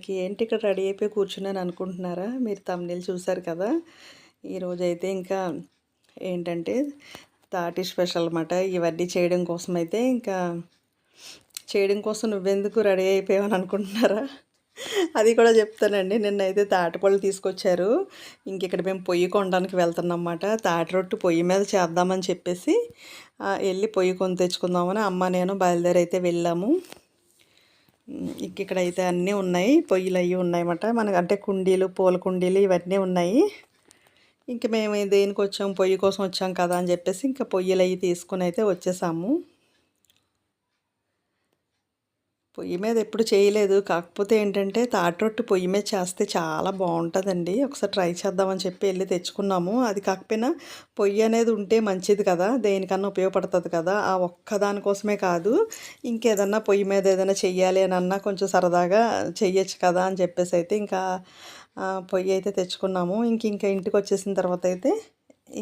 Morning ఏంటి ఇక్కడ ready అయిపోయి కూర్చున్నాను అనుకుంటున్నారా? మీరు తమ్నీళ్ళు చూసారు కదా? ఈరోజు అయితే ఇంకా ఏంటంటే తాటి స్పెషల్ అనమాట ఇవన్నీ చేయడం కోసం అయితే ఇంకా చేయడం కోసం నువ్వెందుకు రెడీ అయిపోయావని అనుకుంటున్నారా? అది కూడా చెప్తానండి. నిన్నైతే తాటిపళ్ళు తీసుకొచ్చారు. ఇంక ఇక్కడ మేము పొయ్యి కొనడానికి వెళ్తున్నామన్నమాట తాటి రొట్టు పొయ్యి మీద చేద్దామని చెప్పేసి వెళ్ళి పొయ్యి కొని తెచ్చుకుందామని అమ్మ నేను బయలుదేరి అయితే వెళ్ళాము. ఇక్కడైతే అన్నీ ఉన్నాయి పొయ్యిలు అవి ఉన్నాయన్నమాట. మనకు అంటే కుండీలు పూల కుండీలు ఇవన్నీ ఉన్నాయి. ఇంక మేము దేనికి వచ్చాము పొయ్యి కోసం వచ్చాం కదా అని చెప్పేసి ఇంకా పొయ్యిలు అవి తీసుకుని అయితే వచ్చేసాము. పొయ్యి మీద ఎప్పుడు చేయలేదు. కాకపోతే ఏంటంటే తాటరొట్టు పొయ్యి మీద చేస్తే చాలా బాగుంటుందండి. ఒకసారి ట్రై చేద్దామని చెప్పి వెళ్ళి తెచ్చుకున్నాము. అది కాకపోయినా పొయ్యి అనేది ఉంటే మంచిది కదా. దేనికన్నా ఉపయోగపడుతుంది కదా. ఆ ఒక్క దానికోసమే కాదు. ఇంకేదన్నా పొయ్యి మీద ఏదైనా చెయ్యాలి అని అన్నా కొంచెం సరదాగా చెయ్యొచ్చు కదా అని చెప్పేసి అయితే ఇంకా పొయ్యి అయితే తెచ్చుకున్నాము. ఇంక ఇంకా ఇంటికి వచ్చేసిన తర్వాత అయితే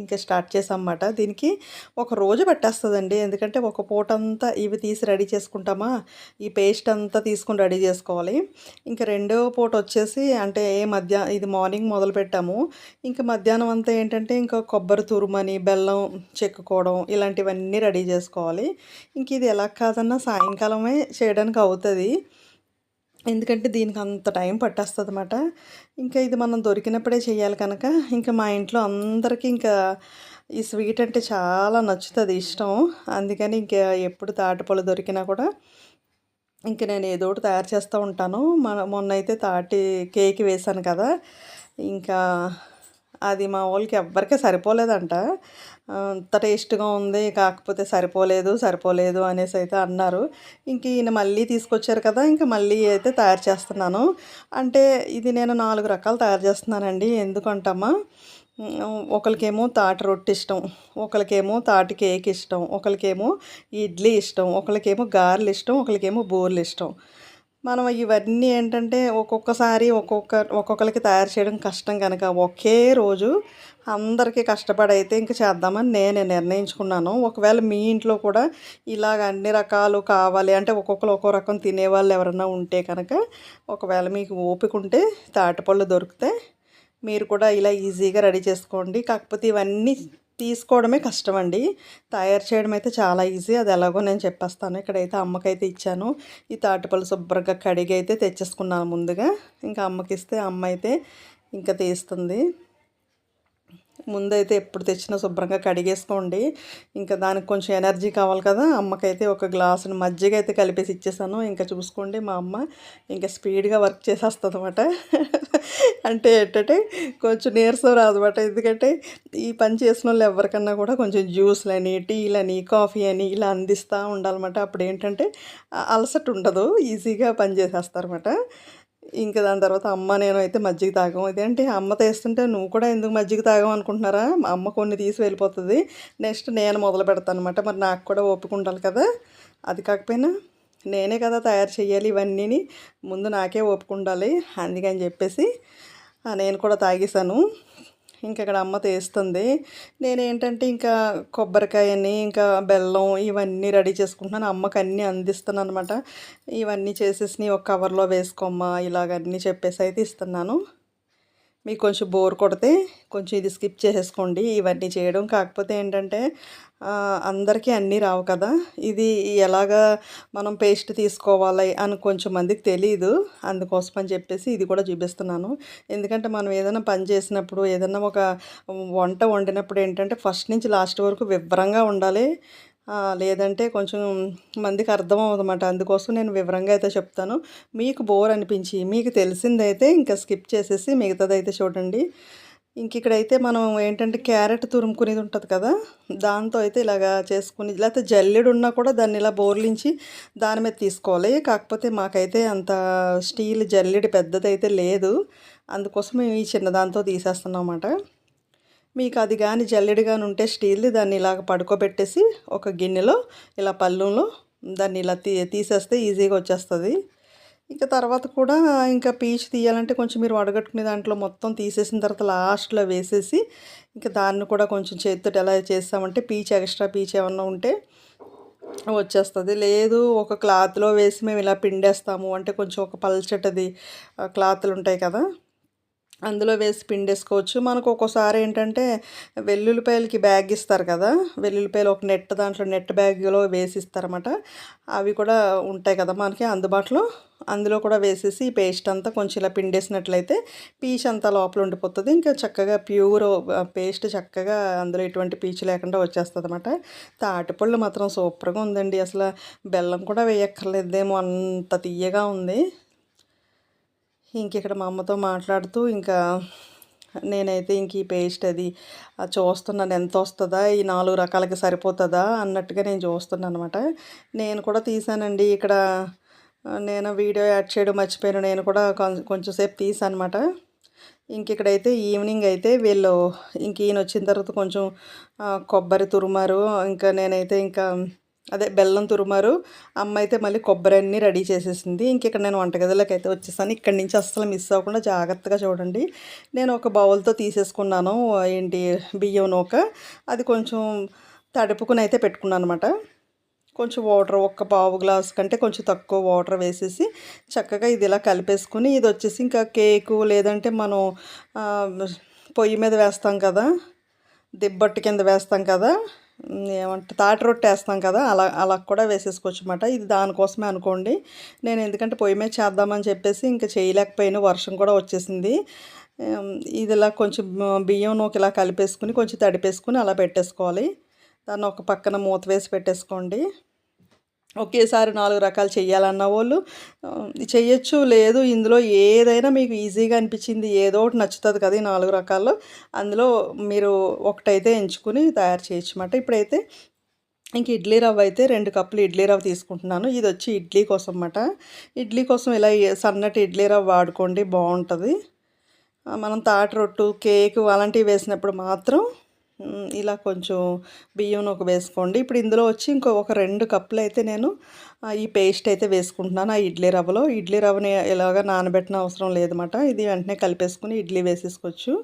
ఇంకా స్టార్ట్ చేసామన్నమాట దీనికి ఒక రోజు పట్టేస్తుందండి. ఎందుకంటే ఒక పూట అంతా ఇవి తీసి రెడీ చేసుకుంటామా? ఈ పేస్ట్ అంతా తీసుకుని రెడీ చేసుకోవాలి. ఇంకా రెండో పూట వచ్చేసి అంటే ఏ మధ్య ఇది మార్నింగ్ మొదలు పెట్టాము. ఇంకా మధ్యాహ్నం అంతా ఏంటంటే ఇంకా కొబ్బరి తురుమని బెల్లం చెక్కుకోవడం ఇలాంటివన్నీ రెడీ చేసుకోవాలి. ఇంక ఇది ఎలా కాదన్నా సాయంకాలమే చేయడానికి అవుతుంది. ఎందుకంటే దీనికి అంత టైం పట్టేస్తుంది అనమాట ఇంకా ఇది మనం దొరికినప్పుడే చేయాలి కనుక. ఇంకా మా ఇంట్లో అందరికీ ఇంకా ఈ స్వీట్ అంటే చాలా నచ్చుతుంది ఇష్టం. అందుకని ఇంకా ఎప్పుడు తాటిపళ్ళు దొరికినా కూడా ఇంక నేను ఏదో ఒకటి తయారు చేస్తూ ఉంటాను. మన మొన్న అయితే తాటి కేక్ వేశాను కదా. ఇంకా అది మా వాళ్ళకి ఎవ్వరికీ సరిపోలేదంట. అంత టేస్ట్గా ఉంది కాకపోతే సరిపోలేదు సరిపోలేదు అనేసి అయితే అన్నారు. ఇంక ఈయన మళ్ళీ తీసుకొచ్చారు కదా ఇంకా మళ్ళీ అయితే తయారు చేస్తున్నాను. అంటే ఇది నేను నాలుగు రకాలు తయారు చేస్తున్నానండి. ఎందుకంటమ్మా ఒకరికేమో తాటి రొట్టె ఇష్టం ఒకరికేమో తాటి కేక్ ఇష్టం ఒకరికేమో ఇడ్లీ ఇష్టం ఒకరికేమో గారెలు ఇష్టం ఒకరికేమో బోర్లు ఇష్టం. మనం ఇవన్నీ ఏంటంటే ఒక్కొక్కసారి ఒక్కొక్క ఒక్కొక్కరికి తయారు చేయడం కష్టం కనుక ఒకే రోజు అందరికీ కష్టపడి అయితే ఇంక చేద్దామని నేను నిర్ణయించుకున్నాను. ఒకవేళ మీ ఇంట్లో కూడా ఇలాగ అన్ని రకాలు కావాలి అంటే ఒక్కొక్కరు ఒక్కో రకం తినేవాళ్ళు ఎవరైనా ఉంటే కనుక ఒకవేళ మీకు ఓపిక ఉంటే తాటిపళ్ళు దొరికితే మీరు కూడా ఇలా ఈజీగా రెడీ చేసుకోండి. కాకపోతే ఇవన్నీ తీసుకోవడమే కష్టం అండి తయారు చేయడం అయితే చాలా ఈజీ. అది ఎలాగో నేను చెప్పేస్తాను. ఇక్కడైతే అమ్మకైతే ఇచ్చాను. ఈ తాటిపళ్ళు శుభ్రంగా కడిగి అయితే తెచ్చేసుకున్నాను ముందుగా. ఇంకా అమ్మకిస్తే అమ్మ అయితే ఇంకా తీస్తుంది. ముందైతే ఎప్పుడు తెచ్చినా శుభ్రంగా కడిగేసుకోండి. ఇంకా దానికి కొంచెం ఎనర్జీ కావాలి కదా. అమ్మకైతే ఒక గ్లాసుని మజ్జిగ అయితే కలిపేసి ఇచ్చేసాను. ఇంకా చూసుకోండి మా అమ్మ ఇంకా స్పీడ్గా వర్క్ చేసేస్తుంది అనమాట అంటే ఏంటంటే కొంచెం నీరసం రాదన్నమాట. ఎందుకంటే ఈ పని చేసిన వాళ్ళు ఎవరికన్నా కూడా కొంచెం జ్యూస్లని టీలని కాఫీ అని ఇలా అందిస్తూ ఉండాలన్నమాట. అప్పుడు ఏంటంటే అలసట ఉండదు. ఈజీగా పని చేసేస్తారన్నమాట. ఇంకా దాని తర్వాత అమ్మ నేను అయితే మజ్జిగ తాగం. ఇదేంటి అమ్మ తీస్తుంటే నువ్వు కూడా ఎందుకు మజ్జిగ తాగం అనుకుంటున్నారా? అమ్మ కొన్ని తీసి వెళ్ళిపోతుంది. నెక్స్ట్ నేను మొదలు పెడతాను అనమాట మరి నాకు కూడా ఓపిక ఉండాలి కదా. అది కాకపోయినా నేనే కదా తయారు చేయాలి ఇవన్నీ ముందు నాకే ఓపిక ఉండాలి. అందుకని చెప్పేసి నేను కూడా తాగేశాను. ఇంకా ఇక్కడ అమ్మ తీస్తుంది. నేనేంటంటే ఇంకా కొబ్బరికాయని ఇంకా బెల్లం ఇవన్నీ రెడీ చేసుకుంటున్నాను. అమ్మకి అన్నీ అందిస్తున్నాను అనమాట ఇవన్నీ చేసేసి ఒక కవర్లో వేసుకోమ్మా ఇలాగన్నీ చెప్పేసి అయితే ఇస్తున్నాను. మీకు కొంచెం బోర్ కొడితే కొంచెం ఇది స్కిప్ చేసేసుకోండి. ఇవన్నీ చేయడం. కాకపోతే ఏంటంటే అందరికీ అన్నీ రావు కదా. ఇది ఎలాగా మనం పేస్ట్ తీసుకోవాలి అని కొంచెం మందికి తెలియదు అందుకోసం అని చెప్పేసి ఇది కూడా చూపిస్తున్నాను. ఎందుకంటే మనం ఏదైనా పని చేసినప్పుడు ఏదైనా ఒక వంట వండినప్పుడు ఏంటంటే ఫస్ట్ నుంచి లాస్ట్ వరకు వివరంగా ఉండాలి. లేదంటే కొంచెం మందికి అర్థం అవ్వదన్నమాట. అందుకోసం నేను వివరంగా అయితే చెప్తాను. మీకు బోర్ అనిపించి మీకు తెలిసిందైతే ఇంకా స్కిప్ చేసేసి మిగతాదైతే చూడండి. ఇంక ఇక్కడైతే మనం ఏంటంటే క్యారెట్ తురుముకునేది ఉంటుంది కదా దాంతో అయితే ఇలాగా చేసుకుని లేకపోతే జల్లెడు ఉన్నా కూడా దాన్ని ఇలా బోర్లించి దాని మీద తీసుకోవాలి. కాకపోతే మాకైతే అంత స్టీల్ జల్లెడి పెద్దదైతే లేదు. అందుకోసం మేము ఈ చిన్న దాంతో తీసేస్తున్నాం అన్నమాట. మీకు అది కానీ జల్లెడి కానీ ఉంటే స్టీల్ది దాన్ని ఇలాగ పడుకోబెట్టేసి ఒక గిన్నెలో ఇలా పళ్ళులో దాన్ని ఇలా తీ తీసేస్తే ఈజీగా వచ్చేస్తుంది. ఇంకా తర్వాత కూడా ఇంకా పీచు తీయాలంటే కొంచెం మీరు వడగట్టుకునే దాంట్లో మొత్తం తీసేసిన తర్వాత లాస్ట్లో వేసేసి ఇంకా దాన్ని కూడా కొంచెం చేతితో ఎలా చేస్తామంటే పీచు ఎక్స్ట్రా పీచు ఏమన్నా ఉంటే వచ్చేస్తుంది. లేదు ఒక క్లాత్లో వేసి మేము ఇలా పిండేస్తాము. అంటే కొంచెం ఒక పల్చటది క్లాత్లు ఉంటాయి కదా అందులో వేసి పిండేసుకోవచ్చు. మనకు ఒక్కోసారి ఏంటంటే వెల్లుల్లిపాయలకి బ్యాగ్ ఇస్తారు కదా వెల్లుల్లిపాయలు ఒక నెట్ దాంట్లో నెట్ బ్యాగ్లో వేసి ఇస్తారన్నమాట. అవి కూడా ఉంటాయి కదా మనకి అందుబాటులో. అందులో కూడా వేసేసి ఈ పేస్ట్ అంతా కొంచెం ఇలా పిండేసినట్లయితే పీచ్ అంతా లోపల ఉండిపోతుంది. ఇంకా చక్కగా ప్యూర్ పేస్ట్ చక్కగా అందులో ఎటువంటి పీచు లేకుండా వచ్చేస్తుంది అనమాట తాటిపళ్ళు మాత్రం సూపర్గా ఉందండి. అసలు బెల్లం కూడా వేయక్కర్లేదేమో అంత తీయగా ఉంది. ఇంక ఇక్కడ మా అమ్మతో మాట్లాడుతూ ఇంకా నేనైతే ఇంక ఈ పేస్ట్ అది చూస్తున్నాను. ఎంత వస్తుందా? ఈ నాలుగు రకాలకి సరిపోతుందా? అన్నట్టుగా నేను చూస్తున్నాను అనమాట నేను కూడా తీసానండి. ఇక్కడ నేను వీడియో యాడ్ చేయడం మర్చిపోయాను. నేను కూడా కొంచెం సేపు తీసా అనమాట ఇంక ఇక్కడైతే ఈవినింగ్ అయితే వీళ్ళు ఇంక ఈయన వచ్చిన తర్వాత కొంచెం కొబ్బరి తురుమారు ఇంకా నేనైతే ఇంకా అదే బెల్లం తురుమారు అమ్మ అయితే మళ్ళీ కొబ్బరి అన్నీ రెడీ చేసేసింది. ఇంక ఇక్కడ నేను వంటగదిలోకి అయితే వచ్చేసాను. ఇక్కడి నుంచి అస్సలు మిస్ అవ్వకుండా జాగ్రత్తగా చూడండి. నేను ఒక బౌల్తో తీసేసుకున్నాను ఏంటి బియ్యం నూక. అది కొంచెం తడుపుకుని అయితే పెట్టుకున్నాను అనమాట కొంచెం వాటర్ ఒక్క పావు గ్లాస్ కంటే కొంచెం తక్కువ వాటర్ వేసేసి చక్కగా ఇది ఇలా కలిపేసుకుని ఇది వచ్చేసి ఇంకా కేకు లేదంటే మనం పొయ్యి మీద వేస్తాం కదా దిబ్బట్టు కింద వేస్తాం కదా ఏమంటే తాటి రొట్టె వేస్తాం కదా అలా అలా కూడా వేసేసుకోవచ్చు అనమాట ఇది దానికోసమే అనుకోండి. నేను ఎందుకంటే పొయ్యి మీద చేద్దామని చెప్పేసి ఇంకా చేయలేకపోయినా వర్షం కూడా వచ్చేసింది. ఇది ఇలా కొంచెం బియ్యం నూకి ఇలా కలిపేసుకుని కొంచెం తడిపేసుకుని అలా పెట్టేసుకోవాలి. దాన్ని ఒక పక్కన మూత వేసి పెట్టేసుకోండి. ఒకేసారి నాలుగు రకాలు చేయాలన్న వాళ్ళు చేయొచ్చు చెయ్యొచ్చు. లేదు ఇందులో ఏదైనా మీకు ఈజీగా అనిపించింది ఏదో ఒకటి నచ్చుతుంది కదా ఈ నాలుగు రకాల్లో. అందులో మీరు ఒకటైతే ఎంచుకుని తయారు చేయొచ్చు అన్నమాట. ఇప్పుడైతే ఇంక ఇడ్లీ రవ్వ అయితే రెండు కప్పులు ఇడ్లీ రవ్వ తీసుకుంటున్నాను. ఇది వచ్చి ఇడ్లీ కోసం అన్నమాట. ఇడ్లీ కోసం ఇలా సన్నటి ఇడ్లీ రవ్వ వాడుకోండి బాగుంటుంది. మనం తాటి రొట్టు కేకు అలాంటివి వేసినప్పుడు మాత్రం ఇలా కొంచెం బియ్యం ఒక వేసుకోండి. ఇప్పుడు ఇందులో వచ్చి ఇంకో ఒక రెండు కప్పులు అయితే నేను ఈ పేస్ట్ అయితే వేసుకుంటున్నాను. ఆ ఇడ్లీ రవ్వలో. ఇడ్లీ రవ్వని ఇలాగా నానబెట్టిన అవసరం లేదన్నమాట. ఇది వెంటనే కలిపేసుకుని ఇడ్లీ వేసేసుకోవచ్చు.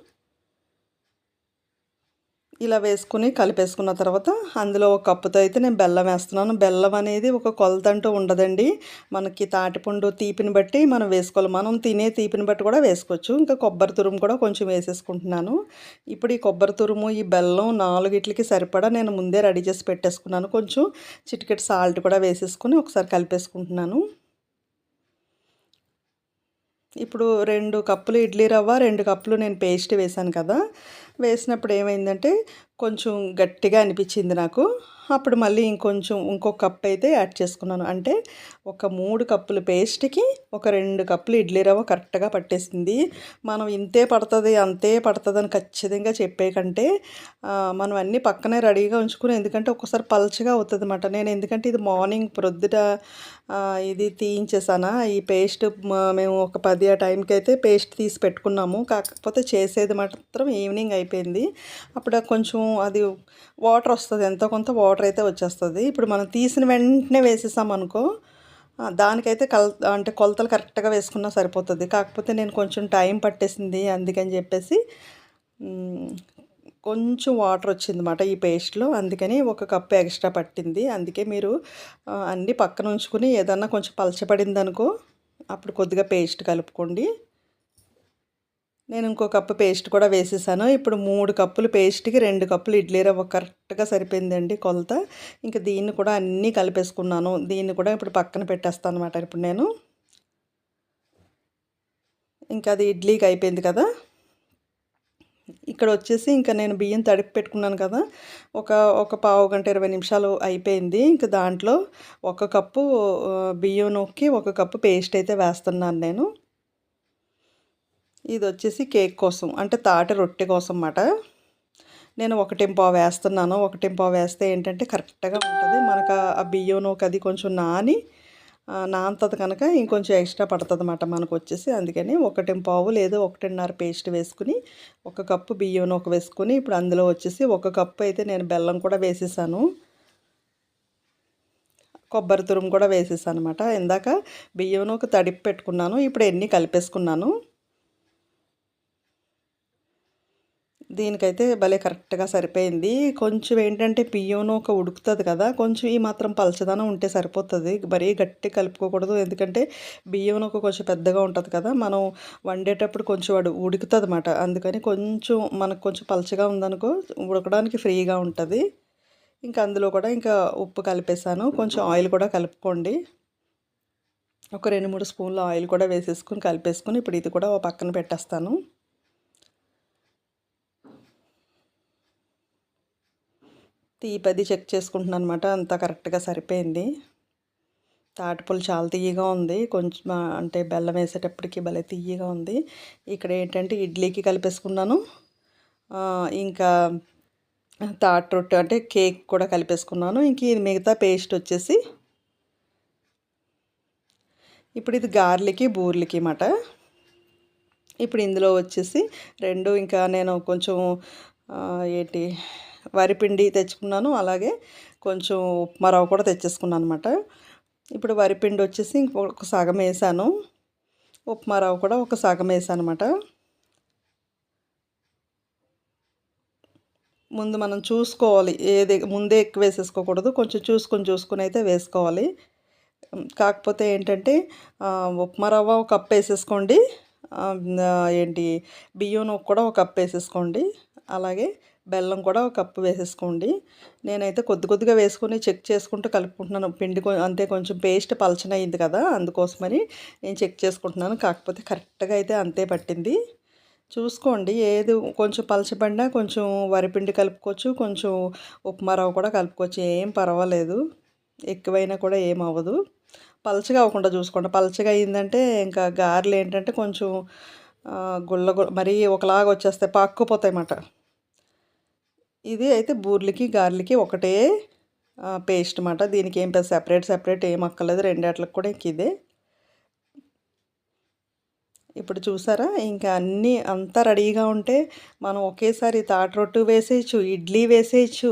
ఇలా వేసుకుని కలిపేసుకున్న తర్వాత అందులో ఒక కప్పుతో అయితే నేను బెల్లం వేస్తున్నాను. బెల్లం అనేది ఒక కొలత అంటూ ఉండదండి. మనకి తాటిపండు తీపిని బట్టి మనం వేసుకోవాలి. మనం తినే తీపిని బట్టి కూడా వేసుకోవచ్చు. ఇంకా కొబ్బరి తురుము కూడా కొంచెం వేసేసుకుంటున్నాను. ఇప్పుడు ఈ కొబ్బరి తురుము ఈ బెల్లం నాలుగిట్లకి సరిపడా నేను ముందే రెడీ చేసి పెట్టేసుకున్నాను. కొంచెం చిటికెట్ సాల్ట్ కూడా వేసేసుకుని ఒకసారి కలిపేసుకుంటున్నాను. ఇప్పుడు రెండు కప్పులు ఇడ్లీ రవ్వ రెండు కప్పులు నేను పేస్ట్ వేశాను కదా. వేసినప్పుడు ఏమైందంటే కొంచెం గట్టిగా అనిపించింది నాకు. అప్పుడు మళ్ళీ ఇంకొంచెం ఇంకో కప్ అయితే యాడ్ చేసుకున్నాను. అంటే ఒక మూడు కప్పులు పేస్ట్కి ఒక రెండు కప్పులు ఇడ్లీ రవ్వ కరెక్ట్గా పట్టేసింది. మనం ఇంతే పడుతుంది అంతే పడుతుంది అని ఖచ్చితంగా చెప్పే కంటే మనం అన్నీ పక్కనే రెడీగా ఉంచుకుని ఎందుకంటే ఒకసారి పల్చగా అవుతుంది అనమాట నేను ఎందుకంటే ఇది మార్నింగ్ ప్రొద్దుట ఇది తీయించేసానా. ఈ పేస్ట్ మేము ఒక పది ఆ టైంకి అయితే పేస్ట్ తీసి పెట్టుకున్నాము. కాకపోతే చేసేది మాత్రం ఈవినింగ్ అయిపోయింది అయిపోయింది. అప్పుడు కొంచెం అది వాటర్ వస్తుంది. ఎంతో కొంత వాటర్ అయితే వచ్చేస్తుంది. ఇప్పుడు మనం తీసిన వెంటనే వేసేసామనుకో దానికైతే కల్ అంటే కొలతలు కరెక్ట్గా వేసుకున్నా సరిపోతుంది. కాకపోతే నేను కొంచెం టైం పట్టేసింది అందుకని చెప్పేసి కొంచెం వాటర్ వచ్చిందన్నమాట ఈ పేస్ట్లో. అందుకని ఒక కప్పు ఎక్స్ట్రా పట్టింది. అందుకే మీరు అన్నీ పక్కన ఉంచుకుని ఏదన్నా కొంచెం పలచబడింది అనుకో అప్పుడు కొద్దిగా పేస్ట్ కలుపుకోండి. నేను ఇంకో కప్పు పేస్ట్ కూడా వేసేసాను. ఇప్పుడు మూడు కప్పులు పేస్ట్కి రెండు కప్పులు ఇడ్లీ రవ్వ కరెక్ట్గా సరిపోయిందండి కొలత. ఇంకా దీన్ని కూడా అన్నీ కలిపేసుకున్నాను. దీన్ని కూడా ఇప్పుడు పక్కన పెట్టేస్తాను అనమాట ఇప్పుడు నేను. ఇంకా అది ఇడ్లీకి అయిపోయింది కదా. ఇక్కడ వచ్చేసి ఇంకా నేను బియ్యం తడిపి పెట్టుకున్నాను కదా. ఒక ఒక పావు గంట ఇరవై నిమిషాలు అయిపోయింది. ఇంకా దాంట్లో ఒక కప్పు బియ్యం నొక్కి ఒక కప్పు పేస్ట్ అయితే వేస్తున్నాను నేను. ఇది వచ్చేసి కేక్ కోసం అంటే తాటి రొట్టె కోసం అన్నమాట నేను ఒకటింపావు వేస్తున్నాను. ఒకటింపావు వేస్తే ఏంటంటే కరెక్ట్గా ఉంటుంది. మనకు ఆ బియ్యం నూక అది కొంచెం నాని నాంతది కనుక ఇంకొంచెం ఎక్స్ట్రా పడుతుంది అన్నమాట మనకు వచ్చేసి అందుకని ఒకటింపావు లేదు ఒకటిన్నర పేస్ట్ వేసుకుని ఒక కప్పు బియ్యం నూక వేసుకుని ఇప్పుడు అందులో వచ్చేసి ఒక కప్పు అయితే నేను బెల్లం కూడా వేసేసాను. కొబ్బరి తురుము కూడా వేసేసాను అనమాట ఇందాక బియ్యం నూక తడిపి పెట్టుకున్నాను. ఇప్పుడు ఎన్ని కలిపేసుకున్నాను? దీనికైతే భలే కరెక్ట్గా సరిపోయింది. కొంచెం ఏంటంటే బియ్యం ఒక ఉడుకుతుంది కదా కొంచెం ఈ మాత్రం పలచదనం ఉంటే సరిపోతుంది. మరీ గట్టి కలుపుకోకూడదు. ఎందుకంటే బియ్యం ఒక కొంచెం పెద్దగా ఉంటుంది కదా మనం వండేటప్పుడు కొంచెం వాడు ఉడుకుతుంది అన్నమాట అందుకని కొంచెం మనకు కొంచెం పలచగా ఉందనుకో ఉడకడానికి ఫ్రీగా ఉంటుంది. ఇంకా అందులో కూడా ఇంకా ఉప్పు కలిపేసాను కొంచెం ఆయిల్ కూడా కలుపుకోండి. ఒక రెండు మూడు స్పూన్ల ఆయిల్ కూడా వేసేసుకుని కలిపేసుకుని ఇప్పుడు ఇది కూడా పక్కన పెట్టేస్తాను. తీపది చెక్ చేసుకుంటున్నాను అనమాట అంతా కరెక్ట్గా సరిపోయింది. తాటిపూలు చాలా తీయగా ఉంది. కొంచెం అంటే బెల్లం వేసేటప్పటికి భలే తీయగా ఉంది. ఇక్కడ ఏంటంటే ఇడ్లీకి కలిపేసుకున్నాను. ఇంకా తాటి రొట్టె అంటే కేక్ కూడా కలిపేసుకున్నాను. ఇంక ఇది మిగతా పేస్ట్ వచ్చేసి ఇప్పుడు ఇది గార్లికి బూర్లికి మాట ఇప్పుడు ఇందులో వచ్చేసి రెండు ఇంకా నేను కొంచెం ఏంటి వరిపిండి తెచ్చుకున్నాను. అలాగే కొంచెం ఉప్మా రవ్వ కూడా తెచ్చేసుకున్నాను అనమాట ఇప్పుడు వరిపిండి వచ్చేసి ఇంకొక సగం వేసాను. ఉప్మా రవ్వ కూడా ఒక సగం వేసాను అనమాట ముందు మనం చూసుకోవాలి. ఏది ముందే ఎక్కువ వేసేసుకోకూడదు. కొంచెం చూసుకొని చూసుకొని అయితే వేసుకోవాలి. కాకపోతే ఏంటంటే ఉప్మా రవ్వ ఒక కప్ వేసేసుకోండి. ఏంటి బియ్యం కూడా ఒక కప్ వేసేసుకోండి. అలాగే బెల్లం కూడా ఒక కప్పు వేసేసుకోండి. నేనైతే కొద్ది కొద్దిగా వేసుకొని చెక్ చేసుకుంటూ కలుపుకుంటున్నాను. పిండి అంతే కొంచెం పేస్ట్ పలచనయింది కదా అందుకోసమని నేను చెక్ చేసుకుంటున్నాను. కాకపోతే కరెక్ట్గా అయితే అంతే పట్టింది. చూసుకోండి ఏది కొంచెం పలచబడినా కొంచెం వరిపిండి కలుపుకోవచ్చు కొంచెం ఉప్మా రవ్వ కూడా కలుపుకోవచ్చు. ఏం పర్వాలేదు. ఎక్కువైనా కూడా ఏం అవ్వదు. పలచగా అవ్వకుండా చూసుకోండి. పలచగా అయిందంటే ఇంకా గారెలు ఏంటంటే కొంచెం గుళ్ళ మరీ ఒకలాగా వచ్చేస్తాయి పాక్కుపోతాయి అన్నమాట ఇది అయితే బూర్లకి గార్లకి ఒకటే పేస్ట్ అన్నమాట దీనికి ఏం పెద్ద సెపరేట్ సెపరేట్ ఏం అక్కర్లేదు. రెండేట్లకు కూడా ఇంక ఇదే. ఇప్పుడు చూసారా? ఇంకా అన్నీ అంతా రెడీగా ఉంటే మనం ఒకేసారి తాటి రొట్టు వేసేయచ్చు ఇడ్లీ వేసేయచ్చు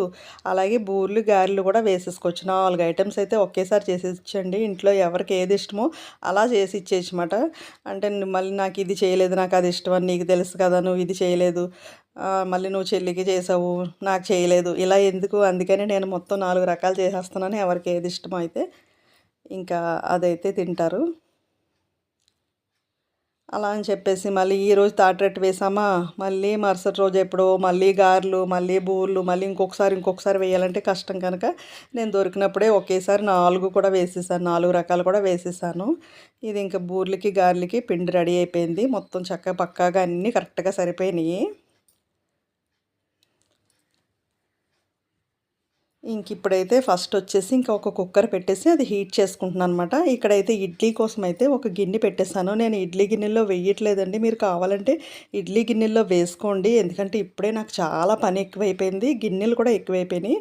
అలాగే బూర్లు గారెలు కూడా వేసేసుకోవచ్చు. నాలుగు ఐటమ్స్ అయితే ఒకేసారి చేసేచ్చండి ఇంట్లో ఎవరికి ఏది ఇష్టమో అలా చేసి ఇచ్చేయచ్చమాట అంటే మళ్ళీ నాకు ఇది చేయలేదు నాకు అది ఇష్టం అని నీకు తెలుసు కదా నువ్వు ఇది చేయలేదు మళ్ళీ నువ్వు చెల్లికి చేసావు నాకు చేయలేదు ఇలా ఎందుకు? అందుకని నేను మొత్తం నాలుగు రకాలు చేసేస్తున్నాను ఎవరికి ఏది ఇష్టమో అయితే. ఇంకా అదైతే తింటారు. అలా అని చెప్పేసి మళ్ళీ ఈరోజు తాటరెట్టు వేసామా? మళ్ళీ మరుసటి రోజు ఎప్పుడో మళ్ళీ గారెలు మళ్ళీ బూర్లు మళ్ళీ ఇంకొకసారి ఇంకొకసారి వేయాలంటే కష్టం కనుక నేను దొరికినప్పుడే ఒకేసారి నాలుగు కూడా వేసేసాను. నాలుగు రకాలు కూడా వేసేసాను. ఇది ఇంకా బూర్లకి గారెలకి పిండి రెడీ అయిపోయింది. మొత్తం చక్కగా పక్కాగా అన్నీ కరెక్ట్గా సరిపోయినాయి. ఇంక ఇప్పుడైతే ఫస్ట్ వచ్చేసి ఇంకా ఒక కుక్కర్ పెట్టేసి అది హీట్ చేసుకుంటున్నాను అనమాట ఇక్కడైతే ఇడ్లీ కోసం అయితే ఒక గిన్నె పెట్టేశాను. నేను ఇడ్లీ గిన్నెలో వేయట్లేదండి. మీరు కావాలంటే ఇడ్లీ గిన్నెల్లో వేసుకోండి. ఎందుకంటే ఇప్పుడే నాకు చాలా పని ఎక్కువైపోయింది. గిన్నెలు కూడా ఎక్కువైపోయినాయి.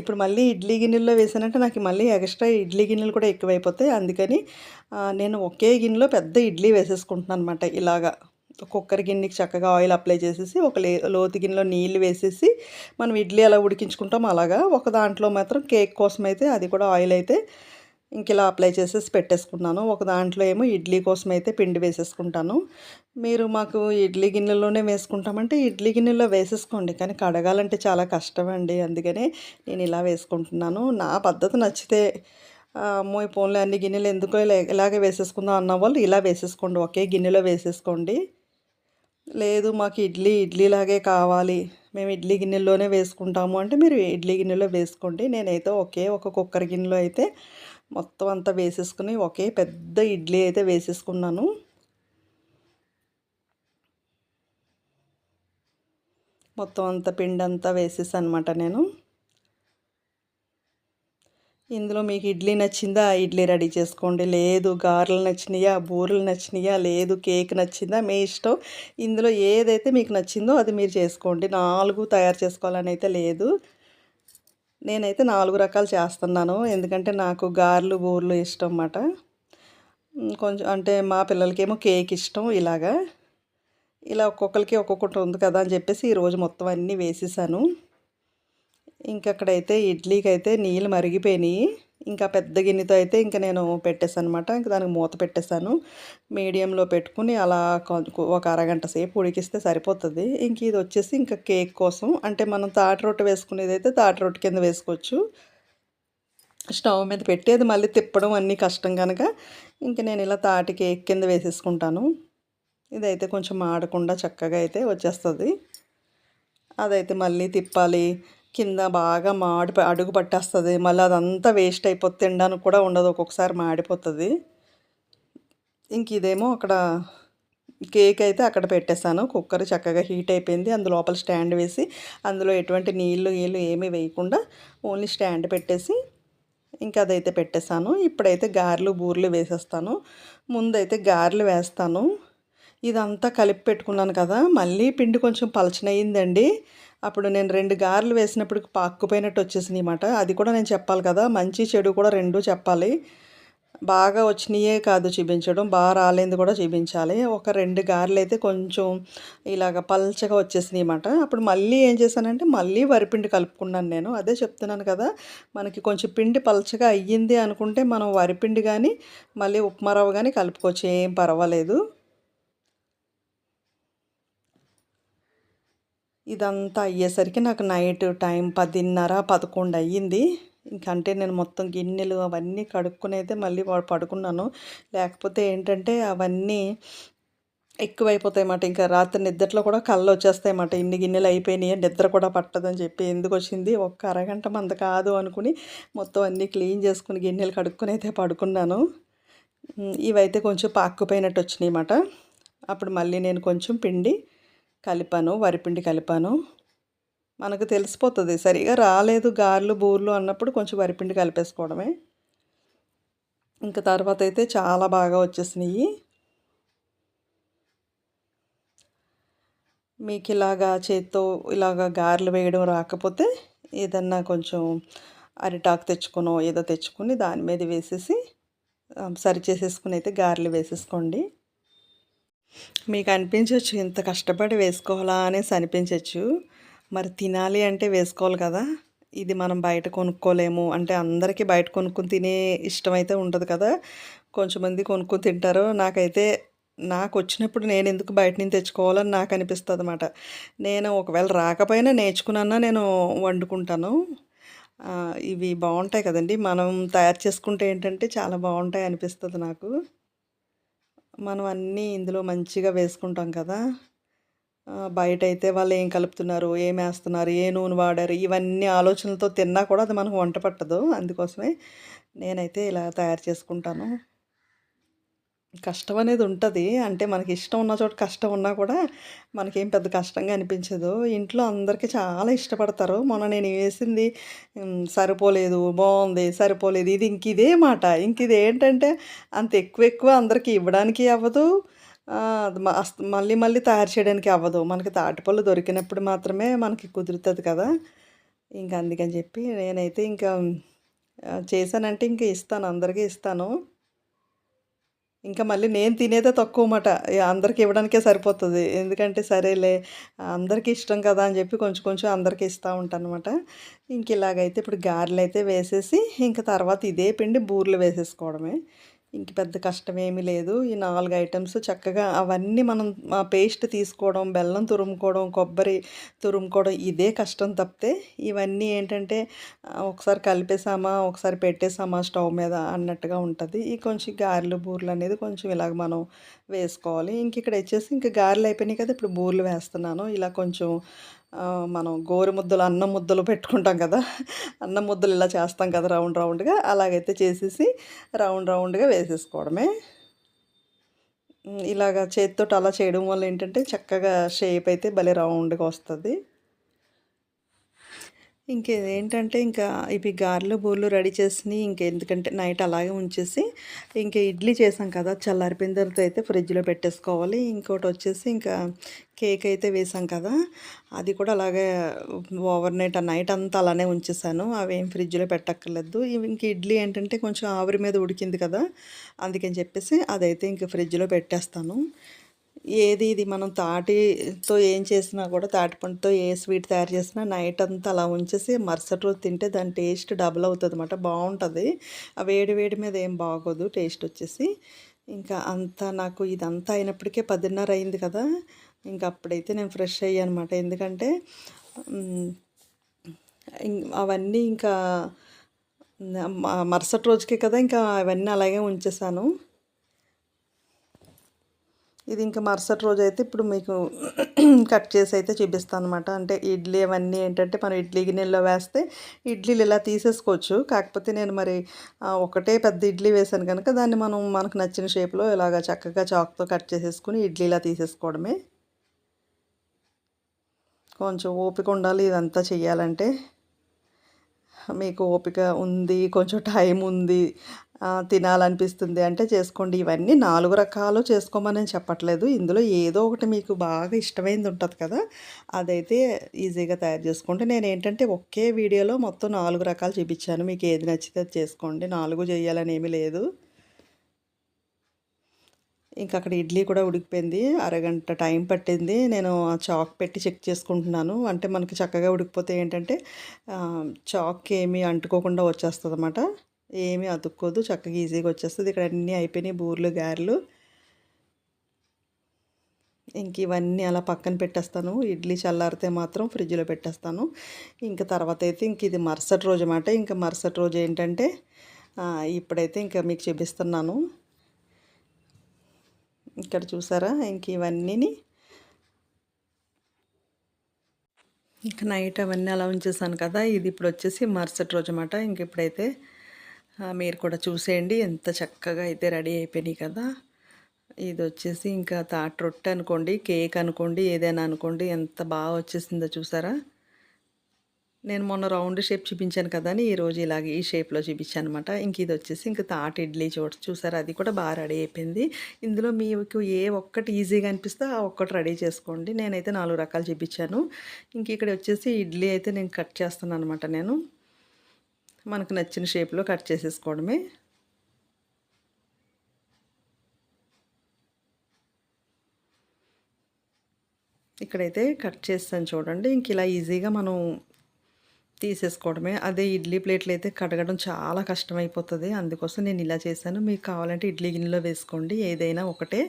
ఇప్పుడు మళ్ళీ ఇడ్లీ గిన్నెల్లో వేసానంటే నాకు మళ్ళీ ఎక్స్ట్రా ఇడ్లీ గిన్నెలు కూడా ఎక్కువైపోతాయి. అందుకని నేను ఒకే గిన్నెలో పెద్ద ఇడ్లీ వేసేసుకుంటున్నాను అనమాట ఇలాగా. కుక్కర్ గిన్నెకి చక్కగా ఆయిల్ అప్లై చేసేసి ఒక లే లోతు గిన్నెలో నీళ్ళు వేసేసి మనం ఇడ్లీ ఎలా ఉడికించుకుంటాం అలాగా. ఒక దాంట్లో మాత్రం కేక్ కోసం అయితే అది కూడా ఆయిల్ అయితే ఇంక ఇలా అప్లై చేసేసి పెట్టేసుకున్నాను ఒక దాంట్లో ఏమో ఇడ్లీ కోసం అయితే పిండి వేసేసుకుంటాను. మీరు మాకు ఇడ్లీ గిన్నెలోనే వేసుకుంటామంటే ఇడ్లీ గిన్నెలో వేసేసుకోండి కానీ కడగాలంటే చాలా కష్టం అండి అందుకనే నేను ఇలా వేసుకుంటున్నాను. నా పద్ధతి నచ్చితే అమ్మో ఈ పోన్లే అన్ని గిన్నెలు ఎందుకో ఇలా ఇలాగే వేసేసుకుందాం అన్న వాళ్ళు ఇలా వేసేసుకోండి. ఒకే గిన్నెలో వేసేసుకోండి. లేదు మాకు ఇడ్లీ ఇడ్లీలాగే కావాలి. మేము ఇడ్లీ గిన్నెలోనే వేసుకుంటాము. అంటే మీరు ఇడ్లీ గిన్నెలో వేసుకోండి. నేనైతే ఒకే ఒక కుక్కర్ గిన్నెలో అయితే మొత్తం అంతా వేసేసుకుని ఒకే పెద్ద ఇడ్లీ అయితే వేసేసుకున్నాను. మొత్తం అంత పిండి అంతా వేసేసాను అనమాట నేను. ఇందులో మీకు ఇడ్లీ నచ్చిందా? ఇడ్లీ రెడీ చేసుకోండి. లేదు గారెలు నచ్చినాయా? బూరెలు నచ్చినాయా? లేదు కేక్ నచ్చిందా? మీ ఇష్టం. ఇందులో ఏదైతే మీకు నచ్చిందో అది మీరు చేసుకోండి. నాలుగు తయారు చేసుకోవాలని అయితే లేదు. నేనైతే నాలుగు రకాలు చేస్తున్నాను. ఎందుకంటే నాకు గారెలు బూరెలు ఇష్టం అన్నమాట. కొంచెం అంటే మా పిల్లలకేమో కేక్ ఇష్టం ఇలాగా. ఇలా ఒక్కొక్కరికి ఒక్కొక్కటి ఉంది కదా అని చెప్పేసి ఈరోజు మొత్తం అన్నీ వేసేసాను. ఇంకక్కడైతే ఇడ్లీకి అయితే నీళ్ళు మరిగిపోయినాయి. ఇంకా పెద్ద గిన్నెతో అయితే ఇంకా నేను పెట్టేసాను అనమాట ఇంకా దానికి మూత పెట్టేశాను. మీడియంలో పెట్టుకుని అలా కొ- ఒక అరగంట సేపు ఉడికిస్తే సరిపోతుంది. ఇంక ఇది వచ్చేసి ఇంకా కేక్ కోసం. అంటే మనం తాటి రొట్టె వేసుకునేది అయితే తాటి రొట్టె కింద వేసుకోవచ్చు. స్టవ్ మీద పెట్టేది మళ్ళీ తిప్పడం అన్నీ కష్టం కనుక ఇంక నేను ఇలా తాటి కేక్ కింద వేసేసుకుంటాను. ఇదైతే కొంచెం ఆడకుండా చక్కగా అయితే వచ్చేస్తుంది. అదైతే మళ్ళీ తిప్పాలి. కింద బాగా మాడి అడుగు పట్టేస్తుంది. మళ్ళీ అదంతా వేస్ట్ అయిపోతే తినడానికి కూడా ఉండదు. ఒక్కొక్కసారి మాడిపోతుంది. ఇంక ఇదేమో అక్కడ కేక్ అయితే అక్కడ పెట్టేశాను. కుక్కర్ చక్కగా హీట్ అయిపోయింది. అందులో లోపల స్టాండ్ వేసి అందులో ఎటువంటి నీళ్ళు గీళ్ళు ఏమీ వేయకుండా ఓన్లీ స్టాండ్ పెట్టేసి ఇంకా అదైతే పెట్టేశాను. ఇప్పుడైతే గారెలు బూరెలు వేసేస్తాను. ముందైతే గారెలు వేస్తాను. ఇదంతా కలిపి పెట్టుకున్నాను కదా మళ్ళీ పిండి కొంచెం పలచనయ్యిందండి. అప్పుడు నేను రెండు గారెలు వేసినప్పుడు పాక్కుపోయినట్టు వచ్చేసింది అనమాట అది కూడా నేను చెప్పాలి కదా మంచి చెడు కూడా రెండు చెప్పాలి. బాగా వచ్చినాయే కాదు చూపించడం బాగా రాలేదు కూడా చూపించాలి. ఒక రెండు గారెలు అయితే కొంచెం ఇలాగ పల్చగా వచ్చేసినాయి అనమాట అప్పుడు మళ్ళీ ఏం చేశానంటే మళ్ళీ వరిపిండి కలుపుకున్నాను నేను. అదే చెప్తున్నాను కదా మనకి కొంచెం పిండి పల్చగా అయ్యింది అనుకుంటే మనం వరిపిండి కానీ మళ్ళీ ఉప్మా రవ్వ కానీ కలుపుకోవచ్చు ఏం పర్వాలేదు. ఇదంతా అయ్యేసరికి నాకు నైట్ టైం పదిన్నర పదకొండు అయ్యింది. ఇంకంటే నేను మొత్తం గిన్నెలు అవన్నీ కడుక్కుని మళ్ళీ పడుకున్నాను. లేకపోతే ఏంటంటే అవన్నీ ఎక్కువైపోతాయి అన్నమాట ఇంకా రాత్రి నిద్రలో కూడా కళ్ళు వచ్చేస్తాయి అన్నమాట ఇన్ని గిన్నెలు అయిపోయినాయి నిద్ర కూడా పట్టదని చెప్పి ఎందుకు వచ్చింది ఒక్క అరగంట మంద కాదు అనుకుని మొత్తం అన్నీ క్లీన్ చేసుకుని గిన్నెలు కడుక్కుని అయితే పడుకున్నాను ఇవైతే కొంచెం పాక్కుపోయినట్టు వచ్చినాయి అన్నమాట అప్పుడు మళ్ళీ నేను కొంచెం పిండి కలిపాను వరిపిండి కలిపాను. మనకు తెలిసిపోతుంది సరిగా రాలేదు గారెలు బూర్లు అన్నప్పుడు కొంచెం వరిపిండి కలిపేసుకోవడమే. ఇంకా తర్వాత అయితే చాలా బాగా వచ్చేసినాయి. మీకు ఇలాగా చేత్తో ఇలాగా గారెలు వేయడం రాకపోతే ఏదన్నా కొంచెం అరిటాకు తెచ్చుకునో ఏదో తెచ్చుకుని దాని మీద వేసేసి సరి చేసేసుకుని అయితే గారెలు వేసేసుకోండి. మీకు అనిపించవచ్చు ఇంత కష్టపడి వేసుకోవాలా అనేసి అనిపించవచ్చు మరి తినాలి అంటే వేసుకోవాలి కదా. ఇది మనం బయట కొనుక్కోలేము అంటే అందరికీ బయట కొనుక్కొని తినే ఇష్టమైతే ఉండదు కదా. కొంచెం మంది కొనుక్కొని తింటారు. నాకైతే నాకు వచ్చినప్పుడు నేను ఎందుకు బయట నుంచి తెచ్చుకోవాలని నాకు అనిపిస్తుంది అనమాట నేను ఒకవేళ రాకపోయినా నేర్చుకున్నా నేను వండుకుంటాను. ఇవి బాగుంటాయి కదండి. మనం తయారు చేసుకుంటే ఏంటంటే చాలా బాగుంటాయి అనిపిస్తుంది నాకు. మనం అన్నీ ఇందులో మంచిగా వేసుకుంటాం కదా. బయట అయితే వాళ్ళు ఏం కలుపుతున్నారు ఏం వేస్తున్నారు ఏ నూనె వాడారు ఇవన్నీ ఆలోచనలతో తిన్నా కూడా అది మనకు వంట పట్టదు. అందుకోసమే నేనైతే ఇలా తయారు చేసుకుంటాను. కష్టం అనేది ఉంటుంది అంటే మనకి ఇష్టం ఉన్న చోట కష్టం ఉన్నా కూడా మనకేం పెద్ద కష్టంగా అనిపించదు. ఇంట్లో అందరికీ చాలా ఇష్టపడతారు. మొన్న నేను వేసింది సరిపోలేదు బాగుంది సరిపోలేదు. ఇది ఇంక ఇదే మాట. ఇంక ఇది ఏంటంటే అంత ఎక్కువ ఎక్కువ అందరికీ ఇవ్వడానికి అవ్వదు. మళ్ళీ మళ్ళీ తయారు చేయడానికి అవ్వదు. మనకి తాటిపళ్ళు దొరికినప్పుడు మాత్రమే మనకి కుదురుతుంది కదా. ఇంకా అందుకని చెప్పి నేనైతే ఇంకా చేశానంటే ఇంకా ఇస్తాను. అందరికీ ఇస్తాను. ఇంకా మళ్ళీ నేను తినేదే తక్కువ మాట అందరికి ఇవ్వడానికే సరిపోతుంది. ఎందుకంటే సరేలే అందరికీ ఇష్టం కదా అని చెప్పి కొంచెం కొంచెం అందరికీ ఇస్తూ ఉంటాను అనమాట ఇంక ఇలాగైతే ఇప్పుడు గారెలు అయితే వేసేసి ఇంకా తర్వాత ఇదే పిండి బూర్లు వేసేసుకోవడమే. ఇంక పెద్ద కష్టం ఏమీ లేదు. ఈ నాలుగు ఐటమ్స్ చక్కగా అవన్నీ మనం పేస్ట్ తీసుకోవడం బెల్లం తురుముకోవడం కొబ్బరి తురుముకోవడం ఇదే కష్టం తప్పితే ఇవన్నీ ఏంటంటే ఒకసారి కలిపేసామా ఒకసారి పెట్టేసామా స్టవ్ మీద అన్నట్టుగా ఉంటుంది. ఈ కొంచెం గారెలు బూరెలు అనేది కొంచెం ఇలాగ మనం వేసుకోవాలి. ఇంక ఇక్కడ వచ్చేసి ఇంక గారెలు అయిపోయినాయి కదా ఇప్పుడు బూరెలు వేస్తున్నాను. ఇలా కొంచెం మనం గోరు ముద్దలు అన్నం ముద్దలు పెట్టుకుంటాం కదా. అన్నం ముద్దలు ఇలా చేస్తాం కదా రౌండ్ రౌండ్గా. అలాగైతే చేసేసి రౌండ్ రౌండ్గా వేసేసుకోవడమే. ఇలాగ చేతితో అలా చేయడం వల్ల ఏంటంటే చక్కగా షేప్ అయితే భలే రౌండ్గా వస్తుంది. ఇంకేంటంటే ఇంకా ఇవి గారెలు బూర్లు రెడీ చేసి ఇంకెందుకంటే నైట్ అలాగే ఉంచేసి ఇంకా ఇడ్లీ చేసాం కదా చల్లారిపోయిన తర్వాత అయితే ఫ్రిడ్జ్లో పెట్టేసుకోవాలి. ఇంకోటి వచ్చేసి ఇంకా కేక్ అయితే వేసాం కదా అది కూడా అలాగే ఓవర్ నైట్ ఆ నైట్ అంతా అలానే ఉంచేసాను. అవేం ఫ్రిడ్జ్లో పెట్టక్కర్లేదు. ఇంక ఇడ్లీ ఏంటంటే కొంచెం ఆవిరి మీద ఉడికింది కదా అందుకని చెప్పేసి అదైతే ఇంక ఫ్రిడ్జ్లో పెట్టేస్తాను. ఏది ఇది మనం తాటితో ఏం చేసినా కూడా తాటి పండుతో ఏ స్వీట్ తయారు చేసినా నైట్ అంతా అలా ఉంచేసి మరుసటి రోజు తింటే దాని టేస్ట్ డబుల్ అవుతుంది అనమాట బాగుంటుంది. ఆ వేడి వేడి మీద ఏం బాగోదు టేస్ట్ వచ్చేసి. ఇంకా అంతా నాకు ఇదంతా అయినప్పటికే పదిన్నర అయింది కదా ఇంకా అప్పుడైతే నేను ఫ్రెష్ అయ్యాను అనమాట ఎందుకంటే అవన్నీ ఇంకా మరుసటి రోజుకే కదా ఇంకా అవన్నీ అలాగే ఉంచేసాను. ఇది ఇంకా మరుసటి రోజు అయితే ఇప్పుడు మీకు కట్ చేసి అయితే చూపిస్తాను అనమాట అంటే ఇడ్లీ అవన్నీ ఏంటంటే మనం ఇడ్లీ గిన్నెలో వేస్తే ఇడ్లీలు ఇలా తీసేసుకోవచ్చు. కాకపోతే నేను మరి ఒకటే పెద్ద ఇడ్లీ వేసాను కనుక దాన్ని మనం మనకు నచ్చిన షేప్లో ఇలాగ చక్కగా చాక్తో కట్ చేసేసుకుని ఇడ్లీలా తీసేసుకోవడమే. కొంచెం ఓపిక ఉండాలి ఇదంతా చెయ్యాలంటే. మీకు ఓపిక ఉంది కొంచెం టైం ఉంది తినాలనిపిస్తుంది అంటే చేసుకోండి. ఇవన్నీ నాలుగు రకాలు చేసుకోమని నేను చెప్పట్లేదు. ఇందులో ఏదో ఒకటి మీకు బాగా ఇష్టమైంది ఉంటుంది కదా అదైతే ఈజీగా తయారు చేసుకోండి నేను ఏంటంటే ఒకే వీడియోలో మొత్తం నాలుగు రకాలు చూపించాను. మీకు ఏది నచ్చితే అది చేసుకోండి. నాలుగు చేయాలని ఏమీ లేదు. ఇంకా అక్కడ ఇడ్లీ కూడా ఉడికిపోయింది. అరగంట టైం పట్టింది. నేను ఆ చాక్ పెట్టి చెక్ చేసుకుంటున్నాను. అంటే మనకి చక్కగా ఉడికిపోతే ఏంటంటే చాక్ చాక్కి ఏమీ అంటుకోకుండా వచ్చేస్తుంది అన్నమాట ఏమీ అతుక్కోదు చక్కగా ఈజీగా వచ్చేస్తుంది. ఇక్కడ అన్నీ అయిపోయినాయి బూర్లు గారెలు. ఇంక ఇవన్నీ అలా పక్కన పెట్టేస్తాను. ఇడ్లీ చల్లారితే మాత్రం ఫ్రిడ్జ్లో పెట్టేస్తాను. ఇంకా తర్వాత అయితే ఇంక ఇది మరుసటి రోజు అన్నమాట. ఇంకా మరుసటి రోజు ఏంటంటే ఇప్పుడైతే ఇంకా మీకు చూపిస్తున్నాను. ఇక్కడ చూసారా? ఇంక ఇవన్నీని. ఇంకా నైట్ అవన్నీ అలా ఉంచేసాను కదా. ఇది ఇప్పుడు వచ్చేసి మరుసటి రోజు అన్నమాట. ఇంక ఇప్పుడైతే మీరు కూడా చూసేయండి. ఎంత చక్కగా అయితే రెడీ అయిపోయినాయి కదా. ఇది వచ్చేసి ఇంకా తాటి రొట్టె అనుకోండి కేక్ అనుకోండి ఏదైనా అనుకోండి ఎంత బాగా వచ్చేసిందో చూసారా? నేను మొన్న రౌండ్ షేప్ చూపించాను కదా అని ఈరోజు ఇలాగ ఈ షేప్లో చూపించాను అనమాట ఇంక ఇది వచ్చేసి ఇంక తాటి ఇడ్లీ చూ చూసారా? అది కూడా బాగా రెడీ అయిపోయింది. ఇందులో మీకు ఏ ఒక్కటి ఈజీగా అనిపిస్తే ఆ ఒక్కటి రెడీ చేసుకోండి. నేనైతే నాలుగు రకాలు చూపించాను. ఇంక ఇక్కడ వచ్చేసి ఇడ్లీ అయితే నేను కట్ చేస్తున్నాను అనమాట నేను. మనకు నచ్చిన షేప్లో కట్ చేసేసుకోవడమే. ఇక్కడైతే కట్ చేస్తాను చూడండి. ఇంక ఇలా ఈజీగా మనం తీసేసుకోవడమే. అదే ఇడ్లీ ప్లేట్లు అయితే కడగడం చాలా కష్టమైపోతుంది. అందుకోసం నేను ఇలా చేశాను. మీకు కావాలంటే ఇడ్లీ గిన్నెలో వేసుకోండి. ఏదైనా ఒకటే.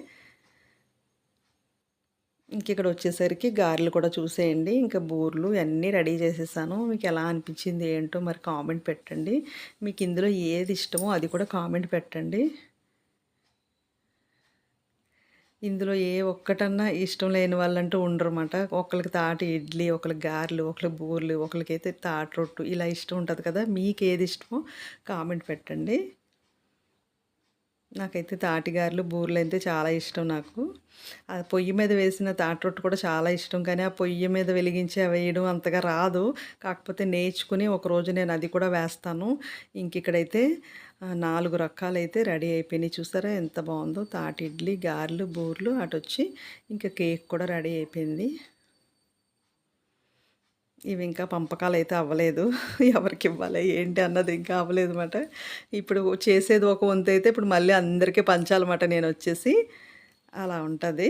ఇంక ఇక్కడ వచ్చేసరికి గారెలు కూడా చూసేయండి. ఇంకా బూర్లు అన్నీ రెడీ చేసేసాను. మీకు ఎలా అనిపించింది ఏంటో మరి కామెంట్ పెట్టండి. మీకు ఇందులో ఏది ఇష్టమో అది కూడా కామెంట్ పెట్టండి. ఇందులో ఏ ఒక్కటన్నా ఇష్టం లేని వాళ్ళంటూ ఉండరమాట ఒకరికి తాటి ఇడ్లీ ఒకరికి గారెలు ఒకరికి బూర్లు ఒకరికైతే తాటి రొట్టు ఇలా ఇష్టం ఉంటుంది కదా మీకు ఏది ఇష్టమో కామెంట్ పెట్టండి. నాకైతే తాటిగారులు బూరెలు అయితే చాలా ఇష్టం నాకు. ఆ పొయ్యి మీద వేసిన తాటి రొట్టు కూడా చాలా ఇష్టం. కానీ ఆ పొయ్యి మీద వెలిగించి అవి వేయడం అంతగా రాదు. కాకపోతే నేర్చుకుని ఒకరోజు నేను అది కూడా వేస్తాను. ఇంక ఇక్కడైతే నాలుగు రకాలైతే రెడీ అయిపోయినాయి. చూసారా ఎంత బాగుందో. తాటి ఇడ్లీ గారెలు బూరెలు అటు వచ్చి ఇంకా కేక్ కూడా రెడీ అయిపోయింది. ఇవి ఇంకా పంపకాలు అయితే అవ్వలేదు. ఎవరికి ఇవ్వాలి? ఏంటి అన్నది ఇంకా అవ్వలేదు అనమాట ఇప్పుడు చేసేది ఒక వంతు అయితే ఇప్పుడు మళ్ళీ అందరికీ పంచాలన్నమాట నేను వచ్చేసి. అలా ఉంటుంది.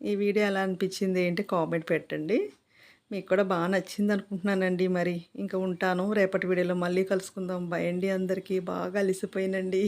ఈ వీడియో ఎలా అనిపించింది ఏంటి కామెంట్ పెట్టండి. మీకు కూడా బాగా నచ్చింది అనుకుంటున్నానండి మరి. ఇంకా ఉంటాను. రేపటి వీడియోలో మళ్ళీ కలుసుకుందాం. భయండి అందరికీ. బాగా అలిసిపోయినండి.